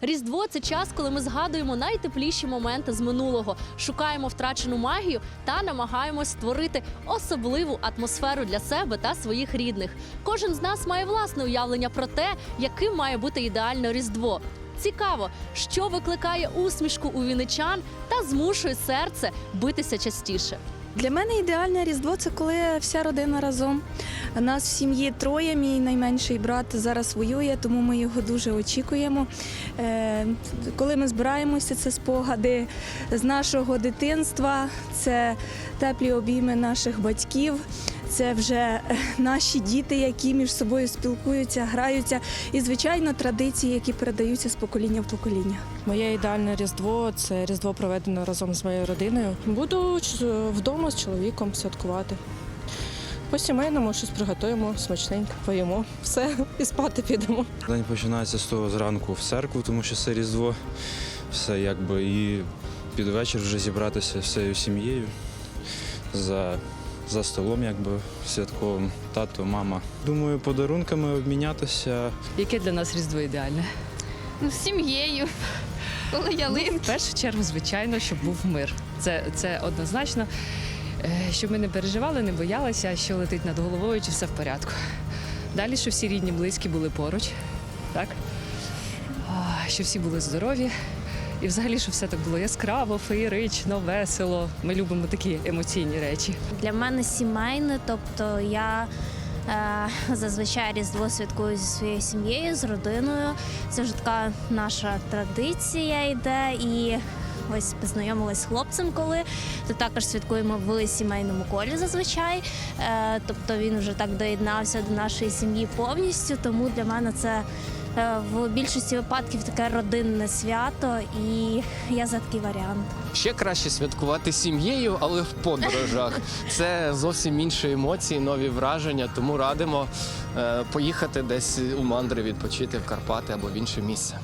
Різдво це час, коли ми згадуємо найтепліші моменти з минулого, шукаємо втрачену магію та намагаємось створити особливу атмосферу для себе та своїх рідних. Кожен з нас має власне уявлення про те, яким має бути ідеальне Різдво. Цікаво, що викликає усмішку у віничан та змушує серце битися частіше. Для мене ідеальне різдво це коли вся родина разом. Нас в сім'ї троє. Мій найменший брат зараз воює, тому ми його дуже очікуємо. Е, Коли ми збираємося, це спогади з нашого дитинства, це теплі обійми наших батьків. Це вже е, наші діти, які між собою спілкуються, граються, і звичайно традиції, які передаються з покоління в покоління. Моє ідеальне різдво це різдво проведене разом з моєю родиною. Буду вдома з чоловіком святкувати. По сімейному щось приготуємо, смачненько, поїмо, все і спати підемо. День починається з того зранку в церкву, тому що це Різдво. Все якби і під вечір вже зібратися всією сім'єю за, за столом, якби святковим. Тато, мама. Думаю, подарунками обмінятися. Яке для нас різдво ідеальне? Ну, з сім'єю, коли ялинки. В першу чергу, звичайно, щоб був мир. Це, це однозначно. Е, Щоб ми не переживали, не боялися, що летить над головою, чи все в порядку. Далі, щоб всі рідні, близькі були поруч, так? А, Щоб всі були здорові. І взагалі, щоб все так було яскраво, феєрично, весело. Ми любимо такі емоційні речі. Для мене сімейне, тобто я е, зазвичай Різдво святкую зі своєю сім'єю, з родиною. Це вже така наша традиція йде. І ось познайомилась з хлопцем, коли то також святкуємо в сімейному колі зазвичай. Е, тобто він вже так доєднався до нашої сім'ї повністю. Тому для мене це. Е, В більшості випадків таке родинне свято, і я за такий варіант. Ще краще святкувати сім'єю, але в подорожах. Це зовсім інші емоції, нові враження. Тому радимо е, поїхати десь у мандри відпочити в Карпати або в інше місце.